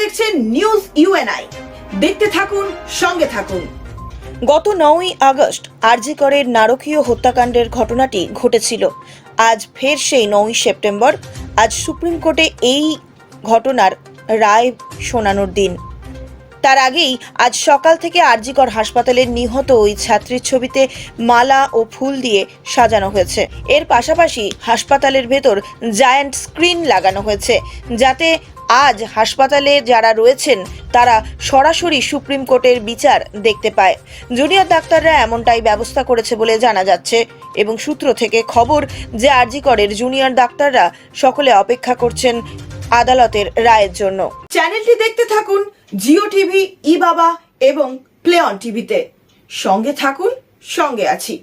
দেখছেন news UNI দেখতে থাকুন, সঙ্গে থাকুন। গত নয়ই আগস্ট আরজিকরের নারকীয় হত্যাকাণ্ডের ঘটনাটি ঘটেছিল। আজ ফের সেই নয়ই সেপ্টেম্বর। আজ সুপ্রিম কোর্টে এই ঘটনার রায় শোনানোর দিন। তার আগেই আজ সকাল থেকে আরজিকর হাসপাতালের নিহত ওই ছাত্রীর ছবিতে মালা ও ফুল দিয়ে সাজানো হয়েছে। এর পাশাপাশি হাসপাতালের ভেতর জায়ান্ট স্ক্রিন লাগানো হয়েছে। যাতে আজ হাসপাতালে যারা রয়েছেন, তারা সরাসরি সুপ্রিম কোর্টের বিচার দেখতে পায়। জুনিয়র ডাক্তাররা এমনটাই ব্যবস্থা করেছে বলে জানা যাচ্ছে এবং সূত্র থেকে খবর যে আরজিকরের জুনিয়র ডাক্তাররা সকলে অপেক্ষা করছেন আদালতের রায়ের জন্য। চ্যানেলটি দেখতে থাকুন জিও টিভি, ই বাবা এবং প্লে অন টিভিতে। সঙ্গে থাকুন, সঙ্গে আছি।